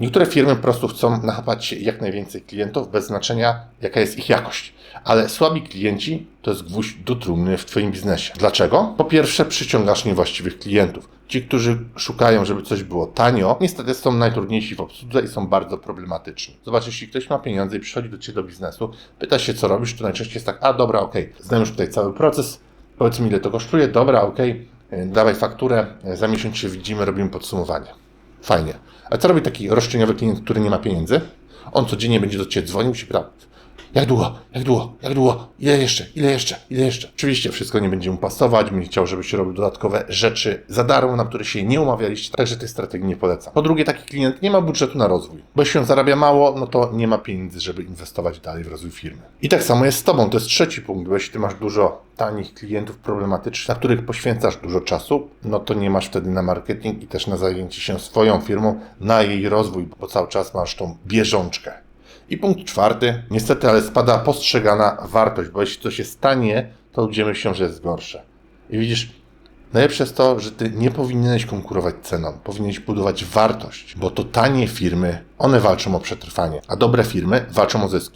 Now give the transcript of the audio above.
Niektóre firmy po prostu chcą nachapać jak najwięcej klientów, bez znaczenia jaka jest ich jakość. Ale słabi klienci to jest gwóźdź do trumny w Twoim biznesie. Dlaczego? Po pierwsze, przyciągasz niewłaściwych klientów. Ci, którzy szukają, żeby coś było tanio, niestety są najtrudniejsi w obsłudze i są bardzo problematyczni. Zobacz, jeśli ktoś ma pieniądze i przychodzi do Ciebie do biznesu, pyta się, co robisz, to najczęściej jest tak, a dobra, okej, znam już tutaj cały proces, powiedz mi, ile to kosztuje, dobra, yy, dawaj fakturę, yy, za miesiąc się widzimy, robimy podsumowanie. Fajnie. A co robi taki roszczeniowy klient, który nie ma pieniędzy? On codziennie będzie do Ciebie dzwonił i się pytał, jak długo, jak długo, jak długo, ile jeszcze, ile jeszcze, ile jeszcze. Oczywiście wszystko nie będzie mu pasować, będzie chciał, żebyś robił dodatkowe rzeczy za darmo, na które się nie umawialiście, także tej strategii nie polecam. Po drugie, taki klient nie ma budżetu na rozwój, bo jeśli on zarabia mało, no to nie ma pieniędzy, żeby inwestować dalej w rozwój firmy. I tak samo jest z Tobą, to jest trzeci punkt, bo jeśli Ty masz dużo tanich klientów problematycznych, na których poświęcasz dużo czasu, no to nie masz wtedy na marketing i też na zajęcie się swoją firmą, na jej rozwój, bo cały czas masz tą bieżączkę. I punkt czwarty. Niestety, ale spada postrzegana wartość, bo jeśli coś jest tanie, to ludzie myślą, że jest gorsze. I widzisz, najlepsze jest to, że ty nie powinieneś konkurować ceną. Powinieneś budować wartość, bo to tanie firmy, one walczą o przetrwanie, a dobre firmy walczą o zyski.